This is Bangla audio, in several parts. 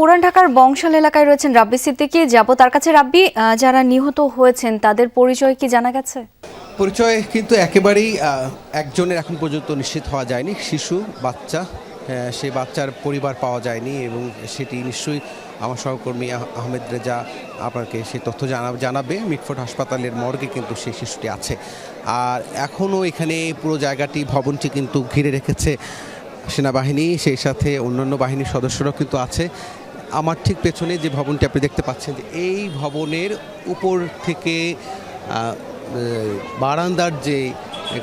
পুরান ঢাকার বংশাল এলাকায় রয়েছেন রাব্বি সিদ্দিকী। যাব তার কাছে রাব্বি যারা নিহত হয়েছেন, তাদের পরিচয় কি জানা গেছে? পরিচয় কিন্তু একেবারেই একজনের এখন পর্যন্ত নিশ্চিত হওয়া যায়নি। শিশু, বাচ্চা সে বাচ্চার পরিবার পাওয়া যায়নি এবং সেটি নিশ্চয়ই আমার সহকর্মী আহ- আহমেদ রেজা আপনাকে সে তথ্য জানা, জানাবে। মিটফোর্ড হাসপাতালের মর্গে কিন্তু সেই শিশুটি আছে। আর এখনও এখানে পুরো জায়গাটি, ভবনটি কিন্তু ঘিরে রেখেছে সেনাবাহিনী, সেই সাথে অন্যান্য বাহিনীর সদস্যরাও কিন্তু আছে। আমার ঠিক পেছনে যে ভবনটি আপনি দেখতে পাচ্ছেন, এই ভবনের উপর থেকে বারান্দার যে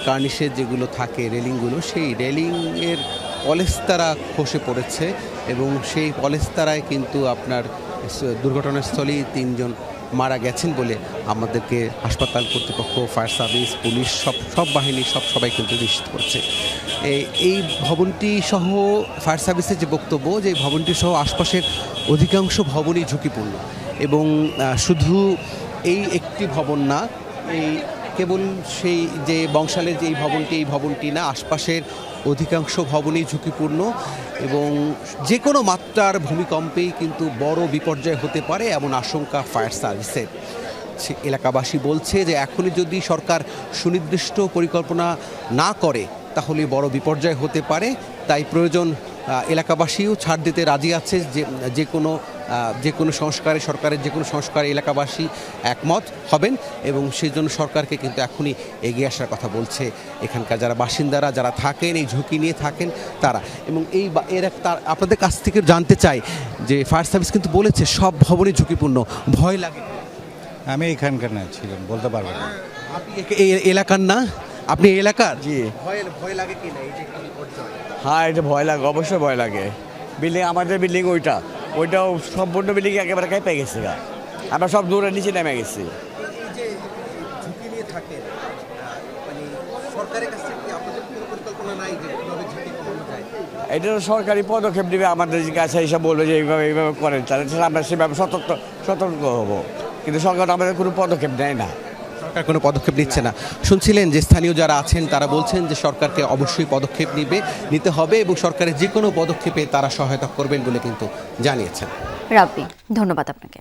কার্নিশের যেগুলো থাকে রেলিংগুলো, সেই রেলিংয়ের পলেস্তারা খসে পড়েছে এবং সেই পলেস্তারায় কিন্তু আপনার দুর্ঘটনাস্থলেই তিনজন মারা গেছেন বলে আমাদেরকে হাসপাতাল কর্তৃপক্ষ, ফায়ার সার্ভিস, পুলিশ, সব সব বাহিনী, সব সবাই কিন্তু নিশ্চিত করছে। এই- ভবনটি সহ ফায়ার সার্ভিসের যে বক্তব্য, যে ভবনটি সহ আশপাশের অধিকাংশ ভবনই ঝুঁকিপূর্ণ। এবং শুধু এই একটি ভবন না, এই কেবল সেই যে বংশালের যে এই ভবনটি এই ভবনটি না, আশপাশের অধিকাংশ ভবনই ঝুঁকিপূর্ণ এবং যে কোনো মাত্রার ভূমিকম্পেই কিন্তু বড় বিপর্যয় হতে পারে এমন আশঙ্কা ফায়ার সার্ভিসের। এলাকাবাসী বলছে যে এখনই যদি সরকার সুনির্দিষ্ট পরিকল্পনা না করে তাহলে বড় বিপর্যয় হতে পারে। তাই প্রয়োজন এলাকাবাসীও ছাড় দিতে রাজি আছে যে যে কোনো যে কোনো সংস্কারে সরকারের যে কোনো সংস্কারে এলাকাবাসী একমত হবেন এবং সেই জন্য সরকারকে কিন্তু এখনই এগিয়ে আসার কথা বলছে এখানকার যারা বাসিন্দারা যারা থাকেন এই ঝুঁকি নিয়ে থাকেন তারা। এবং এই এর এক- তার আপনাদের কাছ থেকে জানতে চাই যে ফায়ার সার্ভিস কিন্তু বলেছে সব ভবনই ঝুঁকিপূর্ণ ভয় লাগে। আমি এখানকার না ছিলাম বলতে পারব না। আপনি এলাকার না? আপনি এই এলাকার? জি। ভয় ভয় লাগে কি না? এই যে একটা বিপর্যয় হ্যাঁ এটা ভয় লাগে অবশ্যই ভয় লাগে। বিল্ডিং আমাদের বিল্ডিং ওইটা। ওইটাও সম্পূর্ণ বিল্ডিং একেবারে কাঁপে গেছে গা। আমরা সব দূরে নিচে নেমে গেছি। মানে এটা তো সরকারি পদক্ষেপ নেবে আমাদের কাছে এসে বলবে যে এইভাবে এইভাবে করেন। তাহলে আমরা সেভাবে সতর্ক সতর্ক হব। কিন্তু সরকার আমাদের কোনো পদক্ষেপ নেয় না। সরকার কোনো পদক্ষেপ নিচ্ছে না। শুনছিলেন যে স্থানীয় যারা আছেন, তারা বলছেন যে সরকারকে অবশ্যই পদক্ষেপ নিবে, নিতে হবে এবং সরকারের যে কোনো পদক্ষেপে তারা সহায়তা করবেন বলে কিন্তু জানিয়েছেন। রাব্বি, ধন্যবাদ আপনাকে।